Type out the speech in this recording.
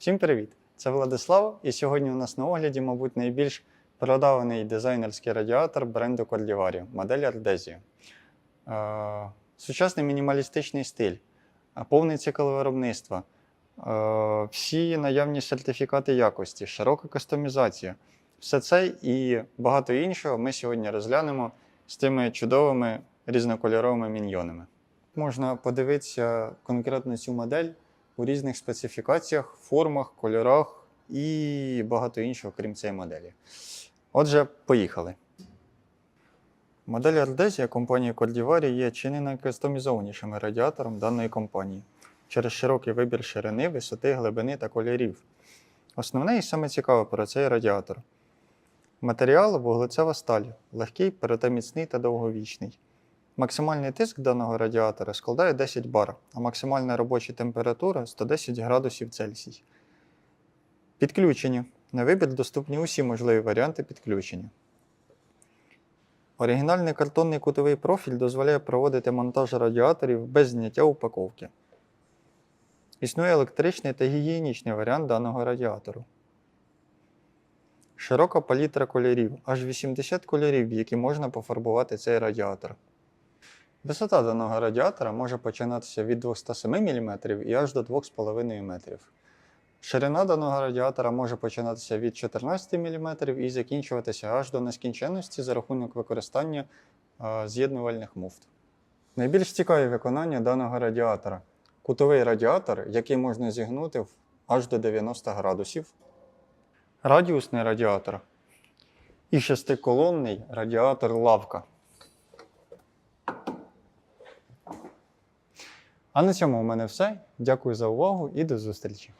Всім привіт! Це Владислав, і сьогодні у нас на огляді, мабуть, найбільш продаваний дизайнерський радіатор бренду Cordivari, модель Ardezio. Е, Сучасний мінімалістичний стиль, повний цикл виробництва, е, всі наявні сертифікати якості, широка кастомізація. Все це і багато іншого ми сьогодні розглянемо з тими чудовими різнокольоровими міньйонами. Можна подивитися конкретно цю модель у різних специфікаціях, формах, кольорах і багато іншого, крім цієї моделі. Отже, поїхали. Модель Ardezia компанії Cordivari є чи не найкастомізованішим радіатором даної компанії через широкий вибір ширини, висоти, глибини та кольорів. Основне і саме цікаве про цей радіатор. Матеріал вуглецева сталь, легкий, проте міцний та довговічний. Максимальний тиск даного радіатора складає 10 бар, а максимальна робоча температура 110 градусів Цельсій. Підключення. На вибір доступні усі можливі варіанти підключення. Оригінальний картонний кутовий профіль дозволяє проводити монтаж радіаторів без зняття упаковки. Існує електричний та гігієнічний варіант даного радіатору. Широка палітра кольорів, аж 80 кольорів, які можна пофарбувати цей радіатор. Висота даного радіатора може починатися від 207 мм і аж до 2,5 метрів. Ширина даного радіатора може починатися від 14 мм і закінчуватися аж до нескінченності за рахунок використання з'єднувальних муфт. Найбільш цікаві виконання даного радіатора кутовий радіатор, який можна зігнути аж до 90 градусів, радіусний радіатор і шестиколонний радіатор лавка. А на цьому у мене все. Дякую за увагу і до зустрічі!